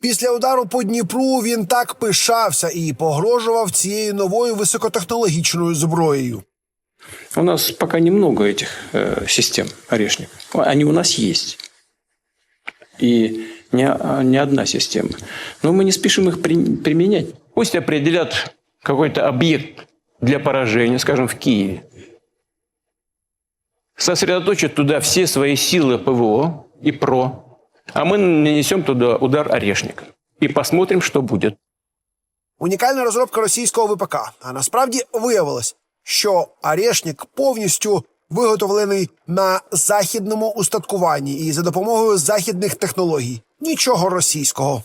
Після удару по Дніпру він так пишався і погрожував цією новою високотехнологічною зброєю. У нас пока немного этих э, систем орешник. Они у нас есть. И не, а, не одна система. Но мы не спешим их при- применять. Пусть определят какой-то объект для поражения, скажем, в Киеве. Сосредоточат туда все свои силы ПВО и ПРО. А мы нанесем туда удар орешник. И посмотрим, что будет. Унікальна розробка російського ВПК. А насправді виявилось, що Арешнік повністю виготовлений на західному устаткуванні і за допомогою західних технологій. Нічого російського.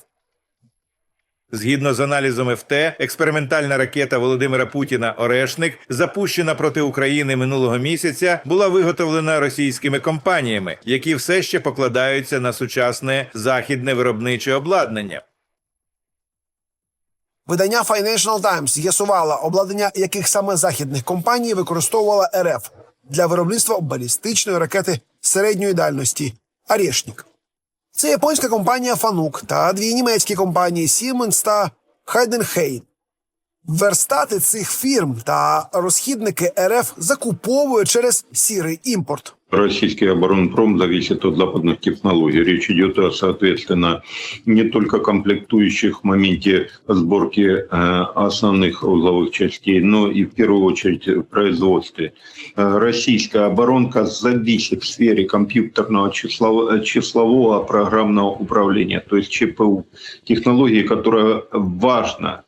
Згідно з аналізом ФТ, експериментальна ракета Володимира Путіна Орешник, запущена проти України минулого місяця, була виготовлена російськими компаніями, які все ще покладаються на сучасне західне виробниче обладнання. Видання Financial Times з'ясувало, обладнання яких саме західних компаній використовувала РФ для виробництва балістичної ракети середньої дальності Арешнік. Це японська компанія Фанук та дві німецькі компанії Siemens та Heidenheim. Верстати цих фірм та розхідники РФ закуповує через сірий імпорт. Российский оборонпром зависит от западных технологий. Речь идет, о, соответственно, не только комплектующих в моменте сборки э, основных узловых частей, но и в первую очередь в производстве. Э, Российская оборонка зависит в сфере компьютерного числов- числового программного управления, то есть ЧПУ. Технологии, которая важна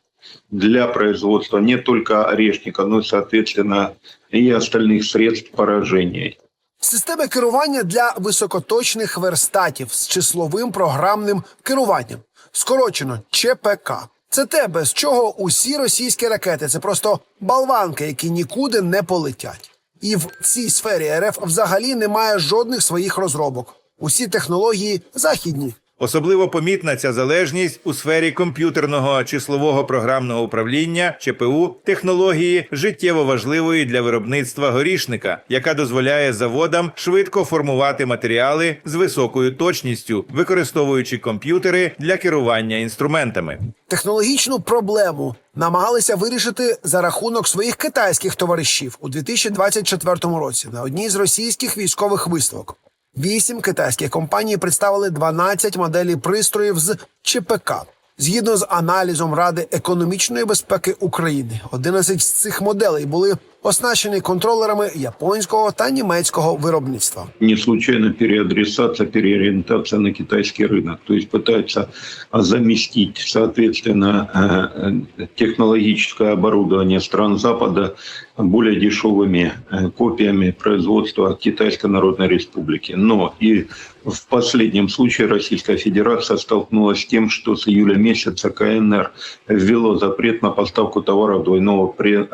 для производства не только орешника, но, соответственно, и остальных средств поражения. Системи керування для високоточних верстатів з числовим програмним керуванням, скорочено ЧПК. Це те, без чого усі російські ракети це просто балванки, які нікуди не полетять. І в цій сфері РФ взагалі немає жодних своїх розробок. Усі технології західні. Особливо помітна ця залежність у сфері комп'ютерного числового програмного управління ЧПУ технології життєво важливої для виробництва горішника, яка дозволяє заводам швидко формувати матеріали з високою точністю, використовуючи комп'ютери для керування інструментами. Технологічну проблему намагалися вирішити за рахунок своїх китайських товаришів у 2024 році на одній з російських військових виставок. Вісім китайських компаній представили 12 моделей пристроїв з ЧПК. Згідно з аналізом Ради економічної безпеки України, 11 з цих моделей були оснащені контролерами японського та німецького виробництва. Не случайно переадресация, переориентация на китайский рынок. То есть пытаются а, заместить, соответственно, э, э, технологическое оборудование стран Запада более дешевыми э, копиями производства Китайской Народной Республики. Но и в последнем случае Российская Федерация столкнулась с тем, что с июля месяца КНР ввело запрет на поставку товаров двойного пре-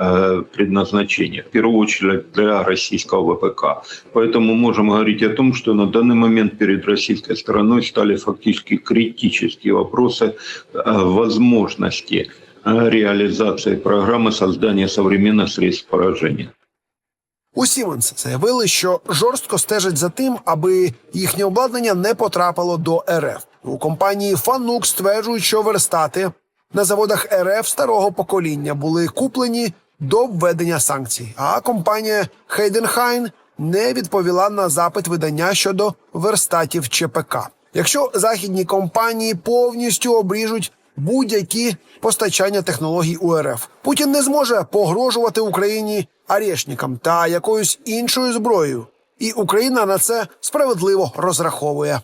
э, предназначения, в первую очередь для российского ВПК. Поэтому можем говорить о том, что на данный момент перед российской стороной стали фактически критические вопросы э, возможности э, реализации программы создания современных средств поражения. У Сіменс заявили, що жорстко стежать за тим, аби їхнє обладнання не потрапило до РФ. У компанії Фанук стверджують, що верстати на заводах РФ старого покоління були куплені до введення санкцій. А компанія Heidenhain не відповіла на запит видання щодо верстатів ЧПК. Якщо західні компанії повністю обріжуть будь-які постачання технологій у РФ. Путін не зможе погрожувати Україні арешникам та якоюсь іншою зброєю, і Україна на це справедливо розраховує.